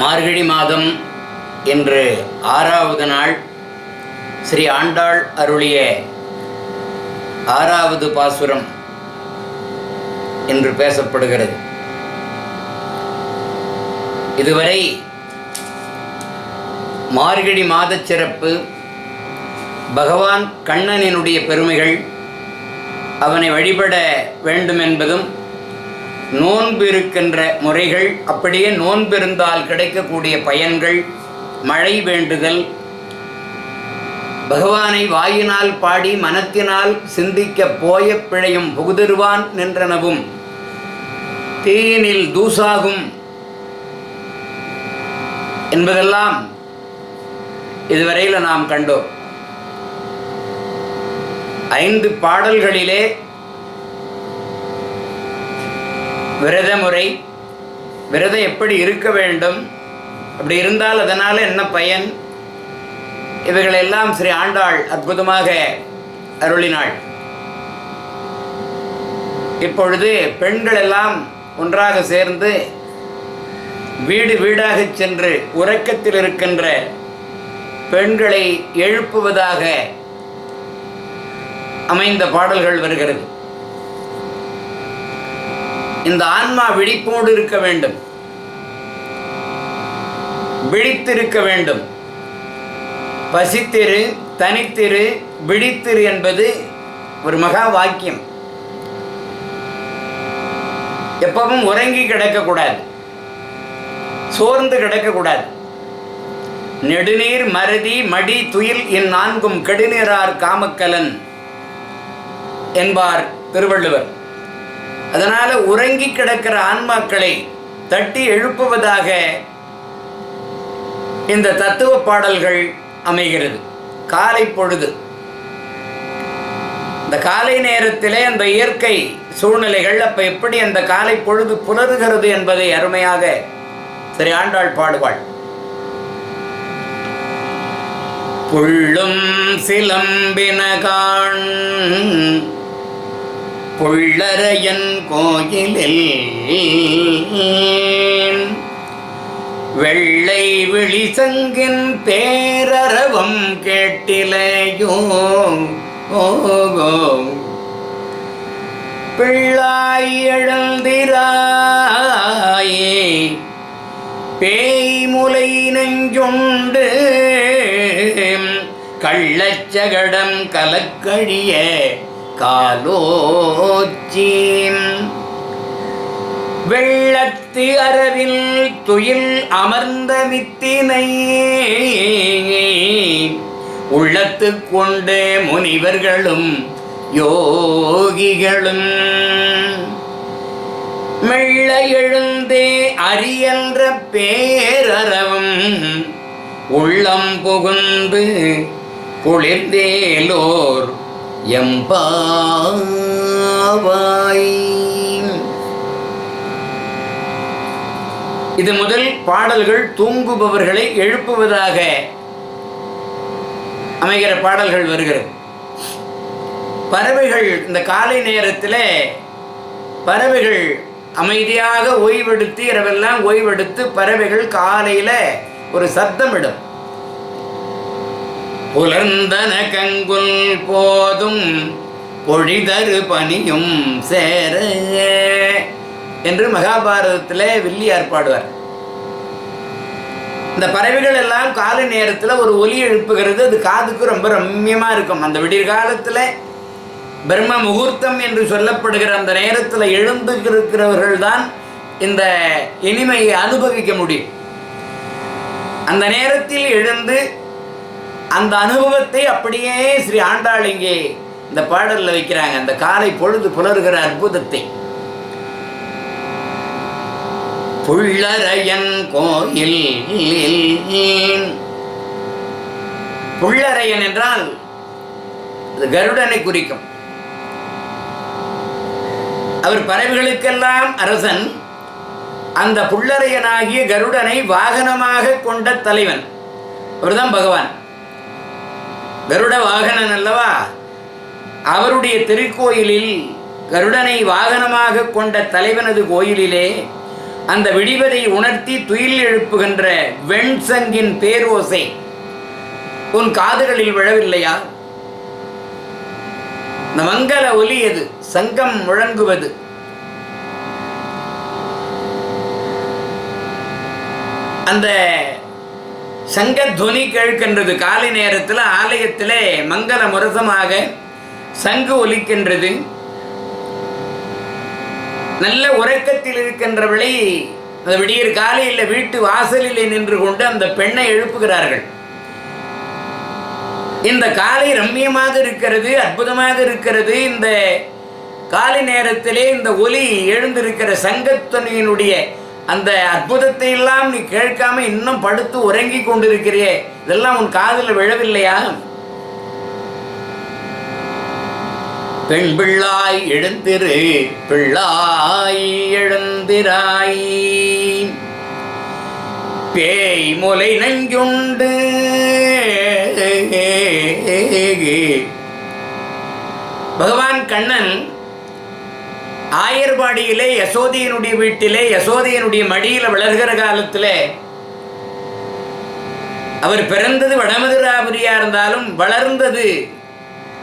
மார்கழி மாதம் என்று ஆறாவது நாள் ஸ்ரீ ஆண்டாள் அருளிய ஆறாவது பாசுரம் என்று பேசப்படுகிறது. இதுவரை மார்கழி மாதச் சிறப்பு பகவான் கண்ணனினுடைய பெருமைகள் அவனை வழிபட வேண்டும் என்பதும் நோன்பு இருக்கின்ற முறைகள் அப்படியே நோன்பிருந்தால் கிடைக்கக்கூடிய பயன்கள் மழை வேண்டுதல் பகவானை வாயினால் பாடி மனத்தினால் சிந்திக்க போய பிழையும் புகுதருவான் நின்றனவும். தீயினில் தூசாகும் என்பதெல்லாம் இதுவரையில் நாம் கண்டோம். ஐந்து பாடல்களிலே விரத முறை விரதம் எப்படி இருக்க வேண்டும்? அப்படி இருந்தால் அதனால் என்ன பயன்? இவைகளெல்லாம் ஸ்ரீ ஆண்டாள் அற்புதமாக அருளினாள். இப்பொழுது பெண்கள் எல்லாம் ஒன்றாக சேர்ந்து வீடு வீடாக சென்று உறக்கத்தில் இருக்கின்ற பெண்களை எழுப்புவதாக அமைந்த பாடல்கள் வருகிறது. இந்த ஆன்மா விழிப்போடு இருக்க வேண்டும். விழித்திருக்க வேண்டும். பசித்திரு தனித்திரு விழித்திரு என்பது ஒரு மகா வாக்கியம். எப்பவும் உறங்கி கிடக்கக்கூடாது. சோர்ந்து கிடக்கக்கூடாது. நெடுநீர் மறதி மடி துயில் இந்நான்கும் கெடுநீரார் காமக்கலன் என்பார் திருவள்ளுவர். அதனால் உறங்கி கிடக்கிற ஆன்மாக்களை தட்டி எழுப்புவதாக இந்த தத்துவ பாடல்கள் அமைகிறது. காலை பொழுது. இந்த காலை நேரத்திலே அந்த இயற்கை சூழ்நிலைகள் அப்போ எப்படி அந்த காலை பொழுது புலருகிறது என்பதை அருமையாக சரி ஆண்டாள் பாடுவாள். புள்ளும் சிலம்பினகான் புள்ளரையன் கோயிலில் வெள்ளை விழிசங்கின் பேரரவம் கேட்டிலேயோ ஓகோ பிள்ளாய் எழுந்திராயே பேய் முலை நெஞ்சுண்டு கள்ளச்சகடம் கலக்கழிய காலோஜீம். வெள்ளத்து அரவில் துயில் அமர்ந்த வித்தினை. உள்ளத்து கொண்ட முனிவர்களும் யோகிகளும். மெல்ல எழுந்தே அரியன்ற பேரறவும். உள்ளம் புகுந்து குளிர்ந்தேலோர் எம்பாவாய். இது முதல் பாடல்கள் தூங்குபவர்களை எழுப்புவதாக அமைகிற பாடல்கள் வருகிறது. பறவைகள் இந்த காலை நேரத்தில் பறவைகள் அமைதியாக ஓய்வெடுத்து இரவெல்லாம் ஓய்வெடுத்து பறவைகள் காலையில் ஒரு சத்தமிடும் புலர்ந்தன கங்குல் போதும் பொழிதரு பனியும் சேர என்று மகாபாரதத்தில் வில்லியார் பாடுவார். இந்த பறவைகள் எல்லாம் காலை நேரத்தில் ஒரு ஒலி எழுப்புகிறது அது காதுக்கு ரொம்ப ரம்யமாக இருக்கும். அந்த விடியற் காலத்தில் பிரம்ம முகூர்த்தம் என்று சொல்லப்படுகிற அந்த நேரத்தில் எழுந்துக்கிறவர்கள் தான் இந்த இனிமையை அனுபவிக்க முடியும். அந்த நேரத்தில் எழுந்து அந்த அனுபவத்தை அப்படியே ஸ்ரீ ஆண்டாள் இங்கே இந்த பாடலில் வைக்கிறாங்க. அந்த காலை பொழுது புலர்கிற அற்புதத்தை. புள்ளரையன் கோயில் புள்ளரையன் என்றால் அது கருடனை குறிக்கும். அவர் பறவைகளுக்கெல்லாம் அரசன். அந்த புள்ளரையனாகிய கருடனை வாகனமாக கொண்ட தலைவன். அவர்தான் பகவான். கருட வாகனன் அல்லவா? அவருடைய திருக்கோயிலில் கருடனை வாகனமாக கொண்ட தலைவனது கோயிலிலே அந்த விடிவதை உணர்த்தி துயில் எழுப்புகின்ற வெண்சங்கின் பேரோசை. உன் காதுகளில் விழவில்லையா? இந்த மங்கள ஒலி எது? சங்கம் முழங்குவது. அந்த சங்க துவனி கேட்கின்றது. காலை நேரத்தில் ஆலயத்தில் மங்கள முரசமாக சங்கு ஒலிக்கின்றது. நல்ல உறக்கத்தில் இருக்கின்றவளை அந்த விடியற் காலையில் வீட்டு வாசலிலே நின்று கொண்டு அந்த பெண்ணை எழுப்புகிறார்கள். இந்த காலை ரம்மியமாக இருக்கிறது அற்புதமாக இருக்கிறது. இந்த காலை நேரத்திலே இந்த ஒலி எழுந்திருக்கிற சங்கத்தனியினுடைய அந்த அற்புதத்தை எல்லாம் நீ கேட்காம இன்னும் படுத்து உறங்கி கொண்டிருக்கிறியே. இதெல்லாம் உன் காதில் விழவில்லையா? பெண் பிள்ளாய் எழுந்திரு பிள்ளாய் எழுந்திராய். பேய் முலை நஞ்சுண்டு. பகவான் கண்ணன் ஆயர்பாடியிலே யசோதியனுடைய வீட்டிலே யசோதியனுடைய மடியில் வளர்கிற காலத்தில் அவர் பிறந்தது வடமதுராபுரியா இருந்தாலும் வளர்ந்தது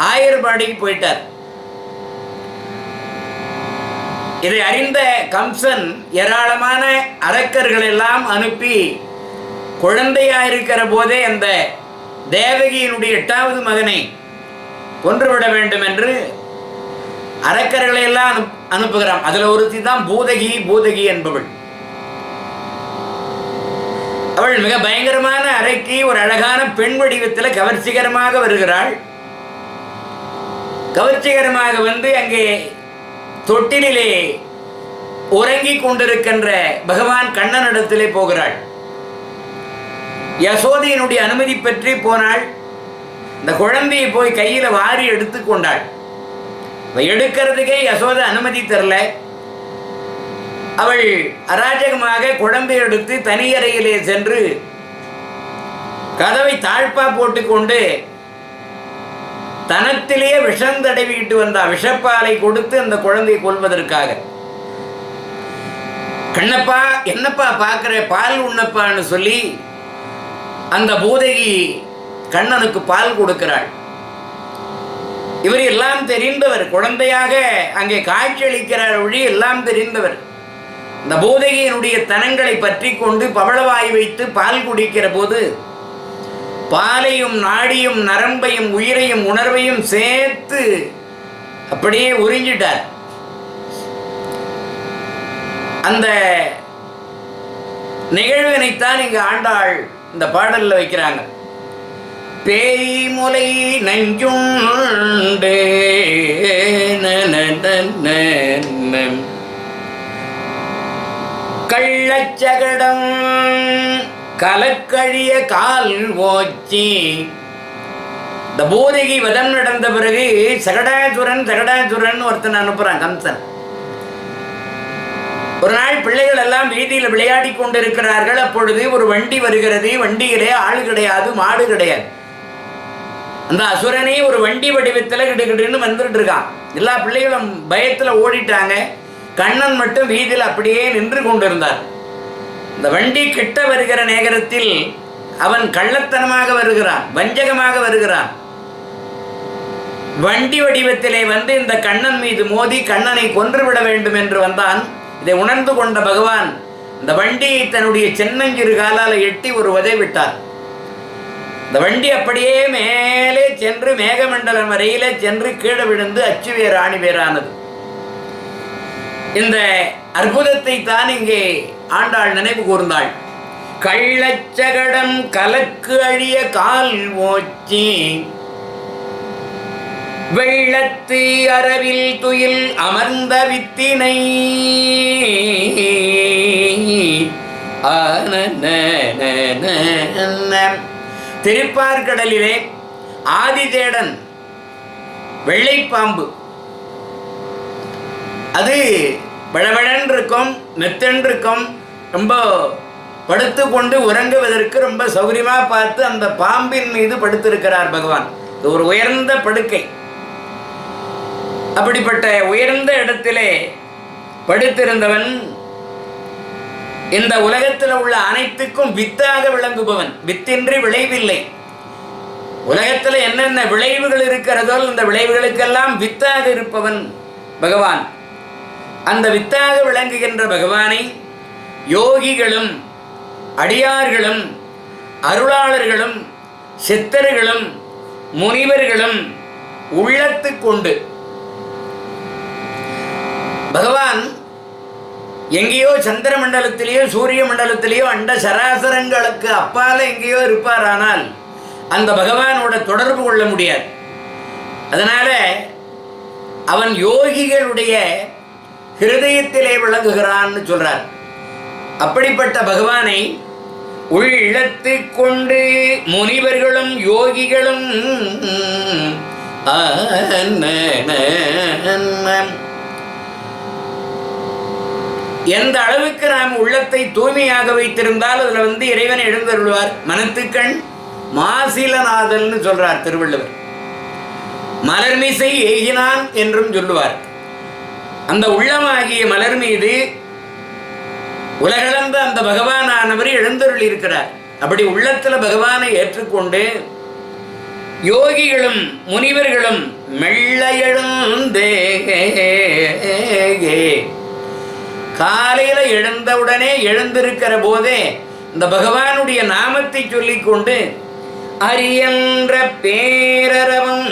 ஆயர்பாடிக்கு போயிட்டார். இதை அறிந்த கம்சன் ஏராளமான அரக்கர்கள் எல்லாம் அனுப்பி குழந்தையா இருக்கிற போதே அந்த தேவகியினுடைய எட்டாவது மகனை கொன்றுவிட வேண்டும் என்று அரக்கர்களை எல்லாம் அனுப் அனுப்புகிறான் அதுல ஒருத்தி தான் பூதகி பூதகி என்பவள். அவள் மிக பயங்கரமான அறைக்கு ஒரு அழகான பெண் வடிவத்தில் கவர்ச்சிகரமாக வருகிறாள். கவர்ச்சிகரமாக வந்து அங்கே தொட்டிலே உறங்கிக் கொண்டிருக்கின்ற பகவான் கண்ணனிடத்திலே போகிறாள். யசோதையினுடைய அனுமதி பெற்று போனாள். இந்த குழந்தையை போய் கையில் வாரி எடுத்து கொண்டாள். எடுக்கிறதுக்கே யசோத அனுமதி தரல. அவள் அராஜகமாக குழந்தை எடுத்து தனியறையிலே சென்று கதவை தாழ்ப்பா போட்டுக்கொண்டு தனத்திலேயே விஷம் தடவிட்டு வந்த விஷப்பாலை கொடுத்து அந்த குழந்தையை கொள்வதற்காக கண்ணப்பா என்னப்பா பார்க்குற? பால் உண்ணப்பான்னு சொல்லி அந்த பூதகி கண்ணனுக்கு பால் கொடுக்கிறாள். இவர் எல்லாம் தெரிந்தவர் குழந்தையாக அங்கே காட்சியளிக்கிறார் ஒழி எல்லாம் தெரிந்தவர். இந்த பூதகியினுடைய தனங்களை பற்றி கொண்டு பவளவாய் வைத்து பால் குடிக்கிற போது பாலையும் நாடியும் நரம்பையும் உயிரையும் உணர்வையும் சேர்த்து அப்படியே உறிஞ்சிட்டார். அந்த நிகழ்வினைத்தான் இங்கு ஆண்டாள் இந்த பாடலில் வைக்கிறாங்க. பேய் முலை கள்ளச்சகடம் கலக்கழிய கால் ஓச்சி. இந்த பூதகி வதம் நடந்த பிறகு சகடாசுரன் சகடாசுரன் ஒருத்தன் அனுப்புறான் கம்சன். ஒரு நாள் பிள்ளைகள் எல்லாம் வீதியில் விளையாடி கொண்டிருக்கிறார்கள். அப்பொழுது ஒரு வண்டி வருகிறது. வண்டியிலே ஆள் கிடையாது மாடு கிடையாது. அந்த அசுரனே ஒரு வண்டி வடிவத்தில் கிடுகிடுன்னு வந்துட்டு இருக்கான். எல்லா பிள்ளைகளும் பயத்தில் ஓடிட்டாங்க. கண்ணன் மட்டும் வீதியில் அப்படியே நின்று கொண்டிருந்தார். இந்த வண்டி கிட்ட வருகிற நேரத்தில் அவன் கள்ளத்தனமாக வருகிறான் வஞ்சகமாக வருகிறான். வண்டி வடிவத்திலே வந்து இந்த கண்ணன் மீது மோதி கண்ணனை கொன்றுவிட வேண்டும் என்று வந்தான். இதை உணர்ந்து கொண்ட பகவான் இந்த வண்டியை தன்னுடைய சென்னஞ்சிறு காலால் எட்டி ஒரு உதை விட்டார். இந்த வண்டி அப்படியே மேலே சென்று மேகமண்டலம் வரையிலே சென்று கீழே விழுந்து அச்சுவே ராணி பேரானது இந்த அற்புதத்தை தான் இங்கே ஆண்டாள் நினைவு கூர்ந்தாள். கள்ளச்சகடம் கலக்கு அழிய கால் ஓச்சி வெள்ளத்து அரவில் துயில் அமர்ந்த வித்தினை ஆன திருப்பார்கடலிலே ஆதிதேடன் வெள்ளைப்பாம்பு. அது பழபழன்னு இருக்கும் மெத்தன் ரொம்ப படுத்து கொண்டு உறங்குவதற்கு ரொம்ப சௌகரியமாக பார்த்து அந்த பாம்பின் மீது படுத்திருக்கிறார் பகவான். இது ஒரு உயர்ந்த படுக்கை. அப்படிப்பட்ட உயர்ந்த இடத்திலே படுத்திருந்தவன் இந்த உலகத்தில் உள்ள அனைத்துக்கும் வித்தாக விளங்குபவன். வித்தின்றி விளைவில்லை. உலகத்தில் என்னென்ன விளைவுகள் இருக்கிறதோ அந்த விளைவுகளுக்கெல்லாம் வித்தாக இருப்பவன் பகவான். அந்த வித்தாக விளங்குகின்ற பகவானை யோகிகளும் அடியார்களும் அருளாளர்களும் சித்தர்களும் முனிவர்களும் உள்ளத்து கொண்டு பகவான் எங்கேயோ சந்திர மண்டலத்திலேயோ சூரிய மண்டலத்திலேயோ அண்ட சராசரங்களுக்கு அப்பால எங்கேயோ இருப்பாரானால் அந்த பகவானோட தொடர்பு கொள்ள முடியாது. அதனால அவன் யோகிகளுடைய ஹிருதயத்திலே விளங்குகிறான்னு சொல்றார். அப்படிப்பட்ட பகவானை உள்ளத்து கொண்டு முனிவர்களும் யோகிகளும் எந்த அளவுக்கு நாம் உள்ளத்தை தூய்மையாக வைத்திருந்தால் அதில் வந்து இறைவன் எழுந்தருள்வார்? மனத்துக்கண் மாசிலநாதல்னு சொல்றார் திருவள்ளுவர். மலர்மிசை ஏகினான் என்றும் சொல்லுவார். அந்த உள்ளமாகிய மலர் மீது உலகளந்த அந்த பகவானானவர் எழுந்தருள் இருக்கிறார் அப்படி உள்ளத்தில் பகவானை ஏற்றுக்கொண்டு யோகிகளும் முனிவர்களும் மெல்ல எழுந்தே காலையில் எழுந்தவுடனே எழுந்திருக்கிற போதே இந்த பகவானுடைய நாமத்தை சொல்லிக்கொண்டு அரியன்ற பேரரவம்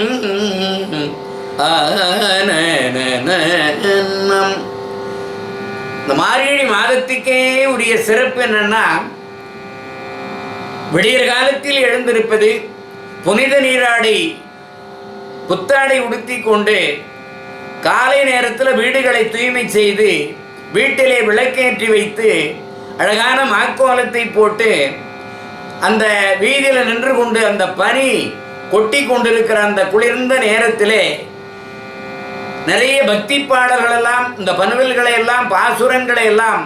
இந்த மார்கழி மாதத்துக்கே உரிய சிறப்பு என்னன்னா விடியற் காலத்தில் எழுந்திருப்பது புனித நீராடை புத்தாடை உடுத்தி கொண்டு காலை நேரத்தில் வீடுகளை தூய்மை செய்து வீட்டிலே விளக்கேற்றி வைத்து அழகான மாக்கோலத்தை போட்டு அந்த வீதியில் நின்று கொண்டு அந்த பனி கொட்டி கொண்டிருக்கிற அந்த குளிர்ந்த நேரத்திலே நிறைய பக்தி பாடல்கள் எல்லாம் இந்த பனுவல்களை எல்லாம் பாசுரங்களை எல்லாம்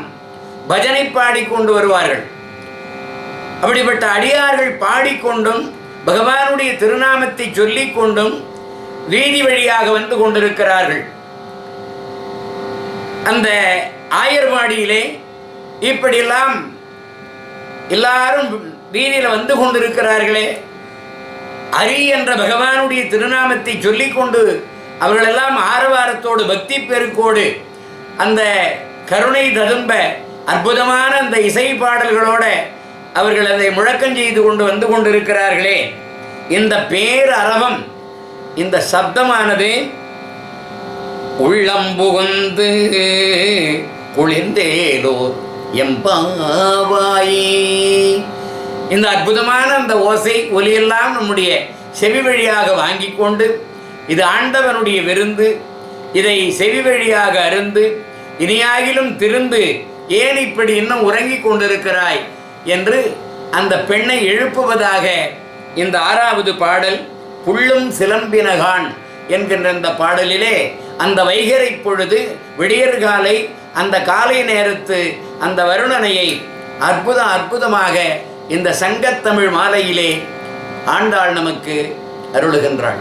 பஜனை பாடிக்கொண்டு வருவார்கள். அப்படிப்பட்ட அடியார்கள் பாடிக்கொண்டும் பகவானுடைய திருநாமத்தை சொல்லிக் கொண்டும் வீதி வழியாக வந்து கொண்டிருக்கிறார்கள். அந்த ஆயர்வாடியிலே இப்படியெல்லாம் எல்லாரும் வீதியில் வந்து கொண்டிருக்கிறார்களே. அரி என்ற பகவானுடைய திருநாமத்தை சொல்லிக்கொண்டு அவர்களெல்லாம் ஆரவாரத்தோடு பக்தி பெருக்கோடு அந்த கருணை ததும்ப அற்புதமான அந்த இசை பாடல்களோட அவர்கள் அதை முழக்கம் செய்து கொண்டு வந்து கொண்டிருக்கிறார்களே. இந்த பேரரவம் இந்த சப்தமானது உள்ளம் புகுந்து குளிர்ந்தேலோ எம்பாவாயே. இந்த அற்புதமான அந்த ஓசை ஒலியெல்லாம் நம்முடைய செவி வழியாக வாங்கி கொண்டு இது ஆண்டவனுடைய விருந்து. இதை செவி வழியாக அருந்து இனியாகிலும் திருந்து ஏன் இப்படி இன்னும் உறங்கிக் கொண்டிருக்கிறாய் என்று அந்த பெண்ணை எழுப்புவதாக இந்த ஆறாவது பாடல் புள்ளும் சிலம்பினகான் என்கின்ற இந்த பாடலிலே அந்த வைகரை பொழுது விடியற்காலை அந்த காலை நேரத்து அந்த வருணனையை அற்புதம் அற்புதமாக இந்த சங்கத்தமிழ் மாலையிலே ஆண்டாள் நமக்கு அருளுகின்றாள்.